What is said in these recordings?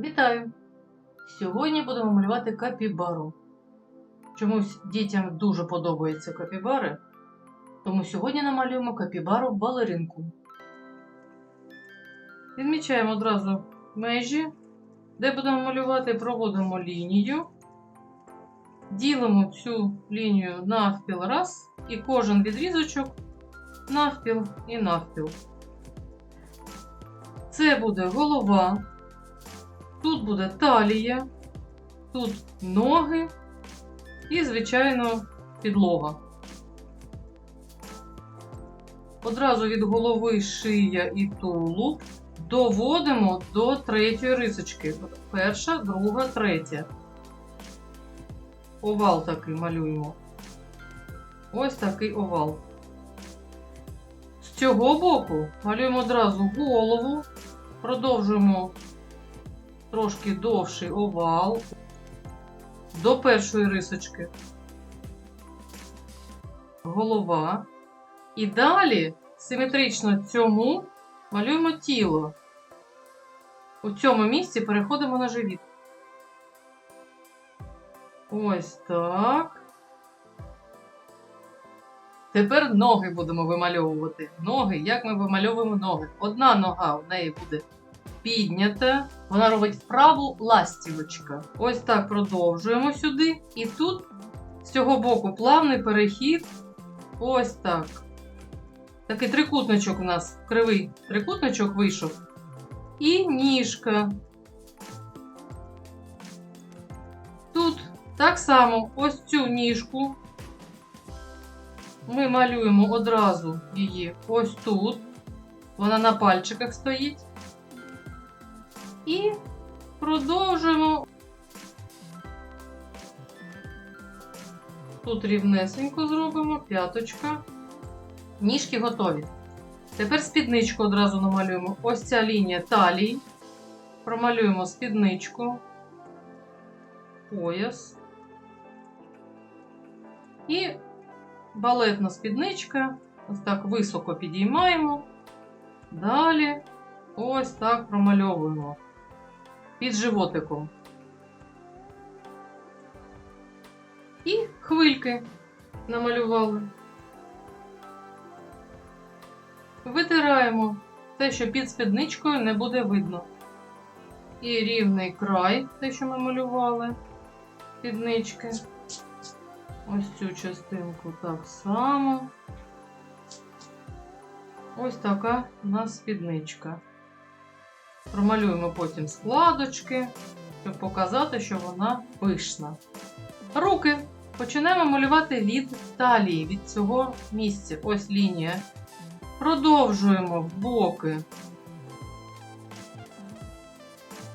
Вітаю! Сьогодні будемо малювати капібару. Чомусь дітям дуже подобаються капібари, тому сьогодні намалюємо капібару балеринку. Відмічаємо одразу межі, де будемо малювати, проводимо лінію, ділимо цю лінію навпіл раз, і кожен відрізочок навпіл і навпіл. Це буде голова. Тут буде талія, тут ноги і, звичайно, підлога. Одразу від голови шия і тулуб доводимо до третьої рисочки. Перша, друга, третя. Овал такий малюємо. Ось такий овал. З цього боку малюємо одразу голову, продовжуємо трошки довший овал до першої рисочки. Голова. І далі симетрично цьому малюємо тіло. У цьому місці переходимо на живіт. Ось так. Тепер ноги будемо вимальовувати. Ноги, як ми вимальовуємо ноги? Одна нога в неї буде піднята. Вона робить вправу ластівочка. Ось так продовжуємо сюди. І тут з цього боку плавний перехід. Ось так. Такий трикутничок у нас кривий трикутничок вийшов. І ніжка. Тут так само ось цю ніжку. Ми малюємо одразу її ось тут. Вона на пальчиках стоїть. І продовжуємо. Тут рівнесенько зробимо, п'яточка. Ніжки готові. Тепер спідничку одразу намалюємо. Ось ця лінія талії. Промалюємо спідничку, пояс. І балетна спідничка. Ось так високо підіймаємо. Далі ось так промальовуємо під животиком. І хвильки намалювали. Витираємо те, що під спідничкою не буде видно. І рівний край, те, що ми малювали, спіднички. Ось цю частинку так само. Ось така у нас спідничка. Промалюємо потім складочки, щоб показати, що вона пишна. Руки. Починаємо малювати від талії, від цього місця. Ось лінія. Продовжуємо в боки.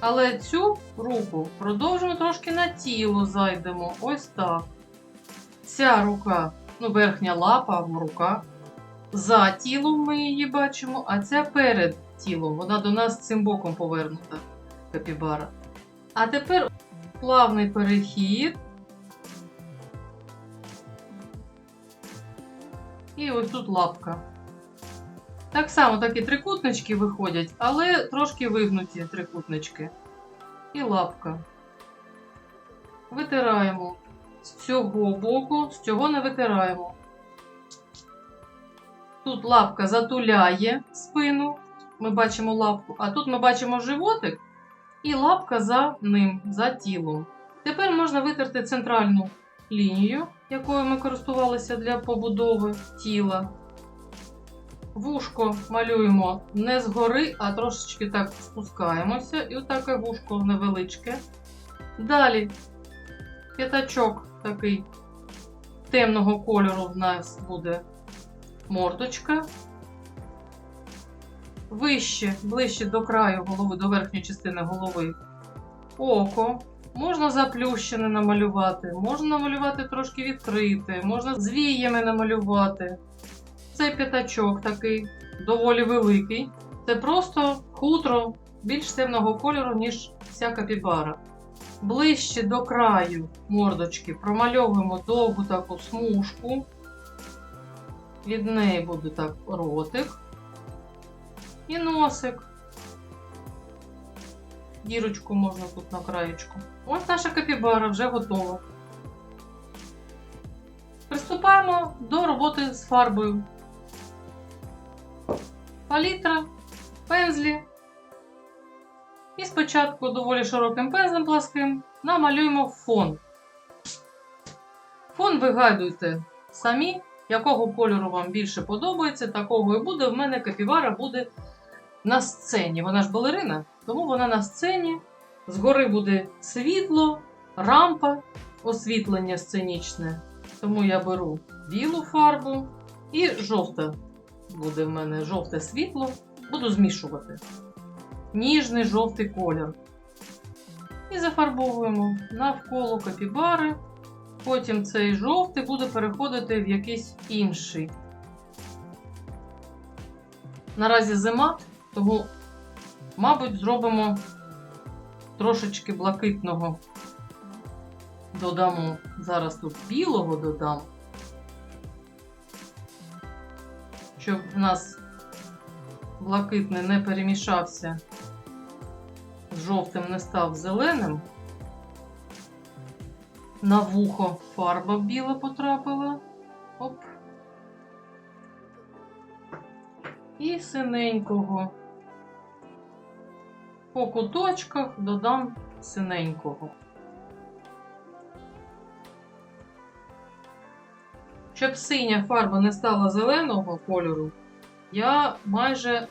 Але цю руку продовжуємо трошки на тіло зайдемо. Ось так. Ця рука, ну, верхня лапа рука. За тілом ми її бачимо, а ця перед тілом. Вона до нас цим боком повернута, капібара. А тепер плавний перехід. І ось тут лапка. Так само такі трикутнички виходять, але трошки вигнуті трикутнички. І лапка. Витираємо з цього боку, з цього не витираємо. Тут лапка затуляє спину, ми бачимо лапку, а тут ми бачимо животик і лапка за ним, за тілом. Тепер можна витерти центральну лінію, якою ми користувалися для побудови тіла. Вушко малюємо не згори, а трошечки так спускаємося. І отаке вушко невеличке. Далі п'ятачок такий темного кольору в нас буде мордочка. Вище, ближче до краю голови, до верхньої частини голови. Око. Можна заплющене намалювати, можна намалювати трошки відкрите, можна з віями намалювати. Цей п'ятачок такий доволі великий. Це просто хутро більш темного кольору, ніж вся капібара. Ближче до краю мордочки промальовуємо довгу таку смужку. Від неї буде так ротик і носик. дірочку можна тут на краєчку. Ось наша капібара вже готова. Приступаємо до роботи з фарбою. Палітра, пензлі. І спочатку доволі широким пензлем пласким намалюємо фон. Фон вигадуйте самі, якого кольору вам більше подобається, такого і буде. В мене капівара буде на сцені. Вона ж балерина, тому вона на сцені. Згори буде світло, рампа, освітлення сценічне. Тому я беру білу фарбу і жовта буде в мене жовте світло. Буду змішувати. Ніжний жовтий колір. І зафарбовуємо навколо капібари. Потім цей жовтий буде переходити в якийсь інший. Наразі зима, тому, мабуть, зробимо трошечки блакитного додамо. Зараз тут білого додам, щоб в нас блакитний не перемішався жовтим, не став зеленим. На вухо фарба біла потрапила. Оп. І синенького. По куточках додам синенького. Щоб синя фарба не стала зеленого кольору, я майже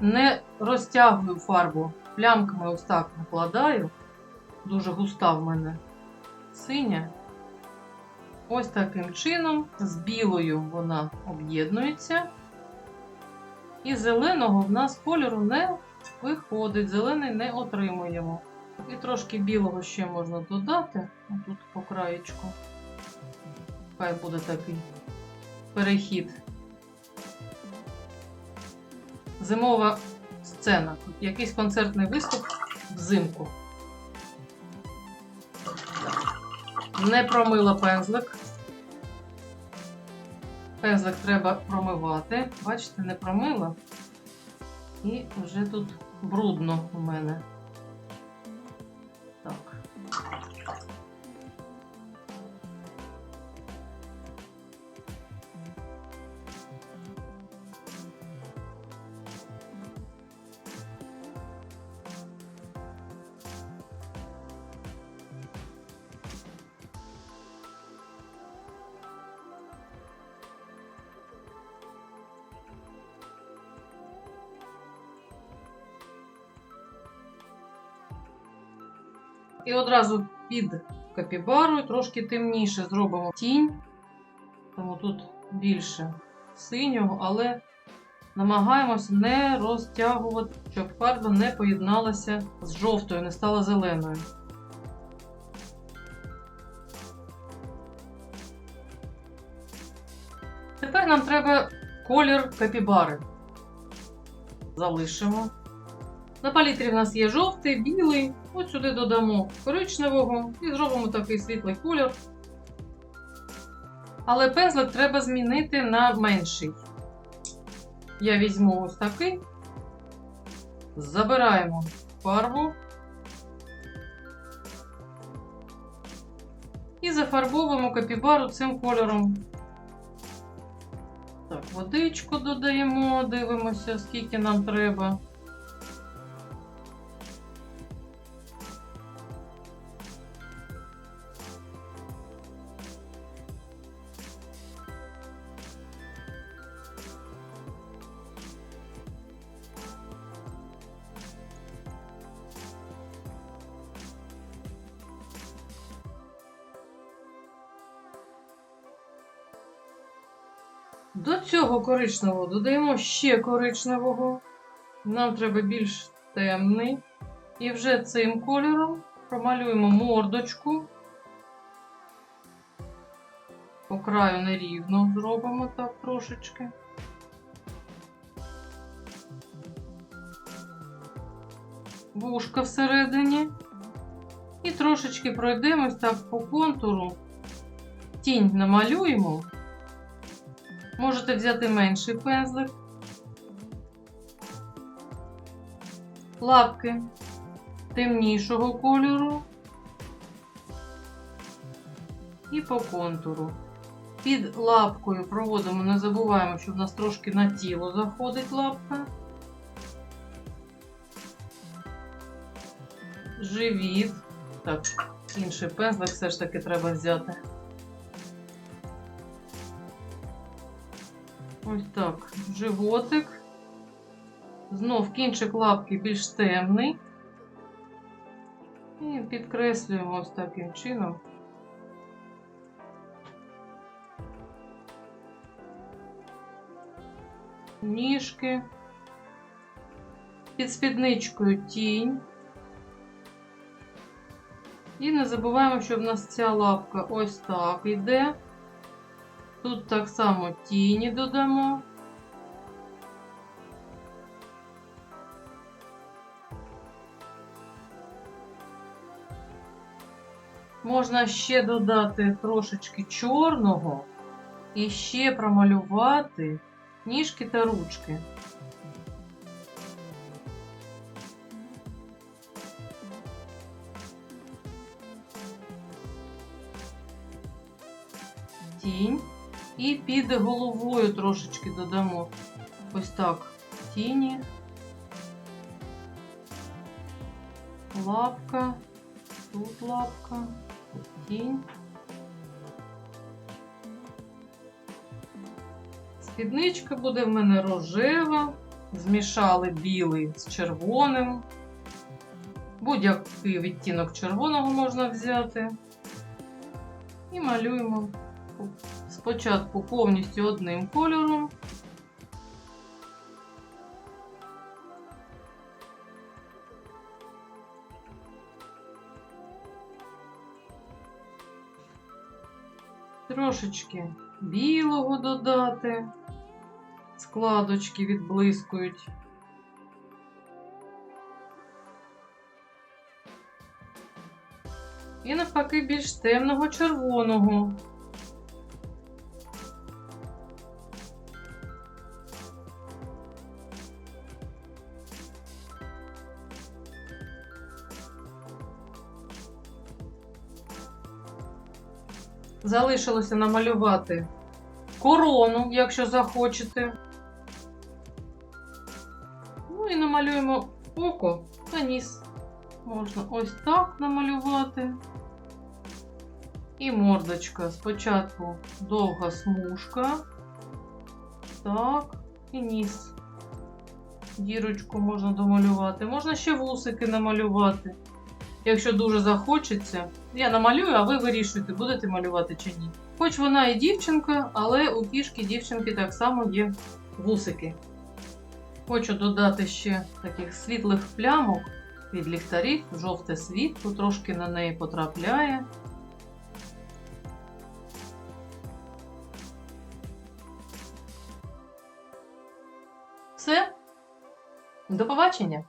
не розтягую фарбу. Плямками ось так накладаю. Дуже густа в мене синя. Ось таким чином з білою вона об'єднується. І зеленого в нас кольору не виходить, зелений не отримуємо. І трошки білого ще можна додати, тут по краєчку. Хай буде такий перехід. Зимова сцена. Якийсь концертний виступ взимку. Не промила пензлик. Пензлик треба промивати. Бачите, не промила. І вже тут брудно у мене. І одразу під капібарою трошки темніше зробимо тінь, тому тут більше синього, але намагаємось не розтягувати, щоб фарба не поєдналася з жовтою, не стала зеленою. Тепер нам треба колір капібари. Залишимо. На палітрі в нас є жовтий, білий. От сюди додамо коричневого і зробимо такий світлий колір. Але пензлик треба змінити на менший. Я візьму ось такий, забираємо фарбу і зафарбовуємо капібару цим кольором. Так, водичку додаємо, дивимося, скільки нам треба. До цього коричневого додаємо ще коричневого. Нам треба більш темний. І вже цим кольором промалюємо мордочку. По краю нерівно зробимо так трошечки. Вушка всередині. І трошечки пройдемось так по контуру. Тінь намалюємо. Можете взяти менший пензлик. Лапки. темнішого кольору і по контуру. Під лапкою проводимо, не забуваємо, що в нас трошки на тіло заходить лапка. Живіт. Так, інший пензлик все ж таки треба взяти. Ось так, животик. Знов кінчик лапки більш темний. І підкреслюємо ось таким чином. Ніжки. Під спідничкою тінь. І не забуваємо, що в нас ця лапка ось так йде. Тут так само тіні додамо. Можна ще додати трошечки чорного і ще промалювати ніжки та ручки. І під головою трошечки додамо ось так тіні, лапка, тут лапка, тінь. Спідничка буде в мене рожева. Змішали білий з червоним. Будь-який відтінок червоного можна взяти. І малюємо спочатку повністю одним кольором. Трошечки білого додати, складочки відблискують. І навпаки більш темного червоного. Залишилося намалювати корону, якщо захочете. Ну і намалюємо око та ніс. Можна ось так намалювати. І мордочка. Спочатку довга смужка. Так, і ніс. Дірочку можна домалювати. Можна ще вусики намалювати. Якщо дуже захочеться, я намалюю, а ви вирішуєте, будете малювати чи ні. Хоч вона і дівчинка, але у кішки дівчинки так само є вусики. Хочу додати ще таких світлих плямок від ліхтарів, жовте світло, трошки на неї потрапляє. Все. До побачення!